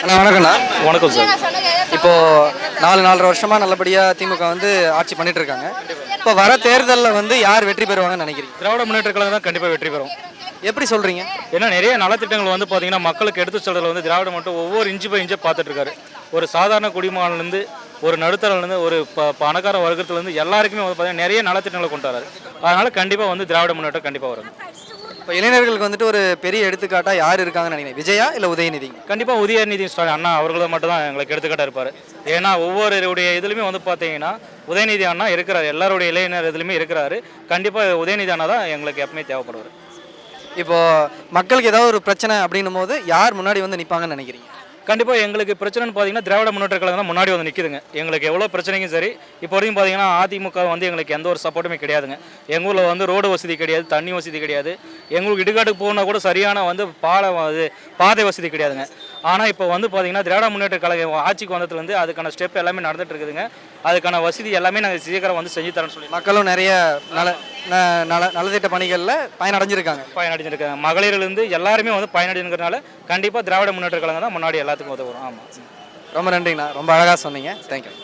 அண்ணா வணக்கம்ண்ணா. வணக்கம் சார். இப்போ நாலு நாலரை வருஷமா நல்லபடியா திமுக வந்து ஆட்சி பண்ணிட்டு இருக்காங்க இப்போ வர தேர்தலில் வந்து யார் வெற்றி பெறுவாங்கன்னு நினைக்கிறீங்க? திராவிட முன்னேற்ற கழகம் தான் கண்டிப்பாக வெற்றி பெறும். எப்படி சொல்றீங்க? ஏன்னா நிறைய நலத்திட்டங்கள் வந்து பார்த்தீங்கன்னா மக்களுக்கு எடுத்து சொல்றதுல வந்து திராவிட மட்டும் ஒவ்வொரு இன்ச்சு பை இன்ச்சை பார்த்துட்டு இருக்காரு ஒரு சாதாரண குடிமகன்லேருந்து ஒரு நடுத்தரலேருந்து ஒரு ப பணக்கார வர்க்கத்துலேருந்து எல்லாருக்குமே வந்து பார்த்தீங்கன்னா நிறைய நலத்திட்டங்களை கொண்டு வராரு அதனால கண்டிப்பாக வந்து திராவிட முன்னேற்றம் கண்டிப்பாக வரும். இப்போ இளைஞர்களுக்கு வந்துட்டு ஒரு பெரிய எடுத்துக்காட்டா யார் இருக்காங்கன்னு நினைக்கிறீங்க? விஜயா இல்லை உதயநிதிங்க கண்டிப்பாக உதயநிதி ஸ்டாலின் அண்ணா அவர்கள் மட்டும் தான் எங்களுக்கு எடுத்துக்காட்டாக இருப்பார். ஏன்னா ஒவ்வொருடைய இதுலையுமே வந்து பார்த்தீங்கன்னா உதயநிதி அண்ணா இருக்கிறார். எல்லாருடைய இளைஞர் இதுலையுமே இருக்கிறாரு. கண்டிப்பாக உதயநிதி அண்ணா தான் எங்களுக்கு எப்பவுமே தேவைப்படுவார். இப்போ மக்களுக்கு ஏதாவது ஒரு பிரச்சனை அப்படின்னும் போது யார் முன்னாடி வந்து நிற்பாங்கன்னு நினைக்கிறீங்க? கண்டிப்பாக எங்களுக்கு பிரச்சனைன்னு பார்த்தீங்கன்னா திராவிட முன்னேற்ற கழகம் தான் முன்னாடி வந்து நிற்குதுங்க எங்களுக்கு எவ்வளோ பிரச்சனைக்கும் சரி இப்போ வரைக்கும் பார்த்தீங்கன்னா அதிமுக வந்து எங்களுக்கு எந்த ஒரு சப்போர்ட்டுமே கிடையாதுங்க. எங்கள் ஊரில் வந்து ரோடு வசதி கிடையாது தண்ணி வசதி கிடையாது. எங்களுக்கு இடுகாட்டுக்கு போனால் கூட சரியான வந்து பாலை இது பாதை வசதி கிடையாதுங்க. ஆனால் இப்போ வந்து பார்த்தீங்கன்னா திராவிட முன்னேற்ற கழகம் ஆட்சிக்கு வந்ததுலேருந்து அதுக்கான ஸ்டெப் எல்லாமே நடந்துட்டு இருக்குதுங்க. அதுக்கான வசதி எல்லாமே நாங்கள் சீக்கிரம் வந்து செஞ்சு தரேன்னு சொல்லி மக்களும் நிறைய நல ந- நல நலத்திட்ட பணிகளில் பயனடைஞ்சிருக்காங்க. பயனடைஞ்சிருக்காங்க. மகளிரிலிருந்து எல்லாருமே வந்து பயனடைஞ்சிருக்கிறதுனால கண்டிப்பாக திராவிட முன்னேற்ற கழகம் தான் முன்னாடி எல்லாத்துக்கும் உதவும் ஆமாம் ரொம்ப நன்றிங்கண்ணா. ரொம்ப அழகாக சொன்னீங்க. தேங்க்யூ